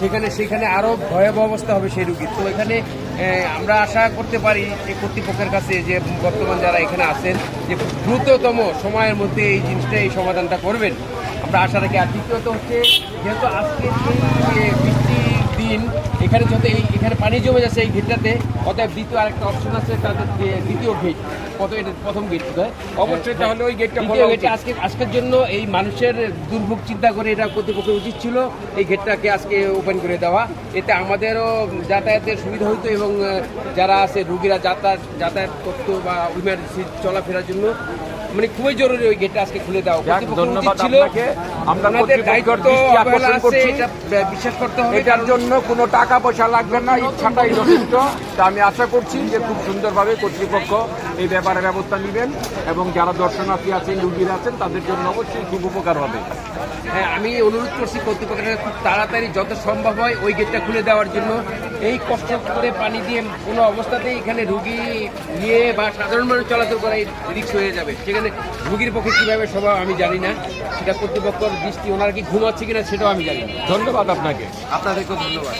সেখানে সেখানে আরও ভয়াবহ অবস্থা হবে সেই রুগীর। তো এখানে আমরা আশা করতে পারি যে কর্তৃপক্ষের কাছে যে বর্তমান যারা এখানে আছেন, যে দ্রুততম সময়ের মধ্যে এই জিনিসটা, এই সমাধানটা করবেন। আমরা আশা রাখি। আর দ্বিতীয়ত হচ্ছে, যেহেতু আজকে যে বৃষ্টির দিন এখানে যত এই এখানে পানি জমে যাচ্ছে এই গেটটাতে অতএব দ্বিতীয় আরেকটা অপশন আছে তাদের দ্বিতীয় গেট কত এটা প্রথম গেট অবশ্যই তাহলে ওই গেটটা দ্বিতীয় খোলা গেটটা আজকে আজকের জন্য এই মানুষের দুর্ভোগ চিন্তা করে এটা কর্তৃপক্ষের উচিত ছিল এই গেটটাকে আজকে ওপেন করে দেওয়া। এতে আমাদেরও যাতায়াতের সুবিধা হইতো এবং যারা আছে রুগীরা যাতায়াত যাতায়াত করতো বা ইমার্জেন্সি চলাফেরার জন্য মানে খুবই জরুরি ওই গেটটা আজকে খুলে দেওয়া। ধন্যবাদ আপনাকে। আমরা দায়িত্ব আকর্ষণ আছে, করছি। বিশ্বাস করতে হবে এটার জন্য কোনো টাকা পয়সা লাগবে না ইচ্ছাটাই যথেষ্ট। তা আমি আশা করছি যে খুব সুন্দরভাবে কর্তৃপক্ষ এই ব্যাপারে ব্যবস্থা নেবেন এবং যারা দর্শনার্থী আছেন রুগীরা আছেন তাদের জন্য অবশ্যই খুব উপকার হবে। হ্যাঁ আমি অনুরোধ করছি কর্তৃপক্ষের খুব তাড়াতাড়ি যত সম্ভব হয় ওই গেটটা খুলে দেওয়ার জন্য। এই কষ্ট করে পানি দিয়ে কোনো অবস্থাতেই এখানে রুগী নিয়ে বা সাধারণ মানুষ চলাচল করা রিক্স হয়ে যাবে। সেখানে রুগীর পক্ষে কীভাবে সভা, আমি জানি না। সেটা কর্তৃপক্ষর দৃষ্টি, ওনারা কি ঘুমাচ্ছে কিনা সেটাও আমি জানি ধন্যবাদ আপনাকে। আপনাদেরকেও ধন্যবাদ।